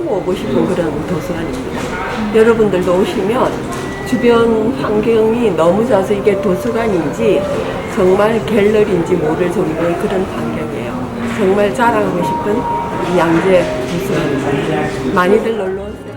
꼭 오고 싶은 그런 도서관입니다. 여러분들도 오시면 주변 환경이 너무 좋아서 이게 도서관인지 정말 갤러리인지 모를 정도의 그런 환경이에요. 정말 자랑하고 싶은 양재 도서관입니다. 많이들 놀러 오세요.